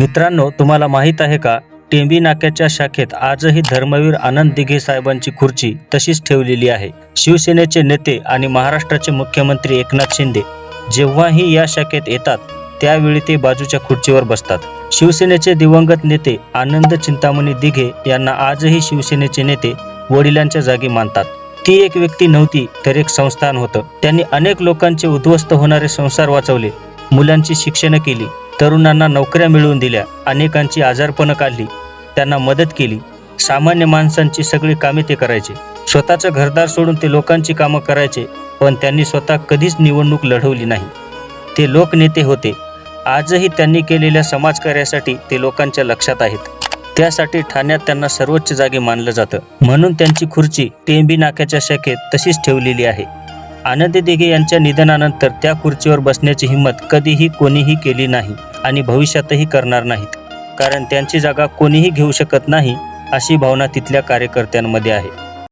मित्रांनो तुम्हाला माहीत आहे का? टेंबी नाक्याच्या शाखेत आजही धर्मवीर आनंद दिघे साहेबांची खुर्ची तशीच ठेवलेली आहे. शिवसेनेचे नेते आणि महाराष्ट्राचे मुख्यमंत्री एकनाथ शिंदे जेव्हाही या शाखेत येतात त्यावेळी ते बाजूच्या खुर्चीवर बसतात. शिवसेनेचे दिवंगत नेते आनंद चिंतामणी दिघे यांना आजही शिवसेनेचे नेते वडिलांच्या जागी मानतात. ती एक व्यक्ती नव्हती तर एक संस्थान होतं. त्यांनी अनेक लोकांचे उद्ध्वस्त होणारे संसार वाचवले. मुलांची शिक्षणं केली. तरुणांना नोकऱ्या मिळवून दिल्या. अनेकांची आजारपणं काढली. त्यांना मदत केली. सामान्य माणसांची सगळी कामे ते करायचे. स्वतःचं घरदार सोडून ते लोकांची कामं करायचे पण त्यांनी स्वतः कधीच निवडणूक लढवली नाही. ते लोकनेते होते. आजही त्यांनी केलेल्या समाजकार्यासाठी ते लोकांच्या लक्षात आहेत. त्यासाठी ठाण्यात त्यांना सर्वोच्च जागी मानलं जातं. म्हणून त्यांची खुर्ची टेंबी नाक्याच्या शाखेत तशीच ठेवलेली आहे. आनंदी दिघे यांच्या निधनानंतर त्या खुर्चीवर बसण्याची हिंमत कधीही कोणीही केली नाही. आणि भविष्यातही करणार नाहीत. कारण त्यांची जागा कोणीही घेऊ शकत नाही अशी भावना तिथल्या कार्यकर्त्यांमध्ये आहे.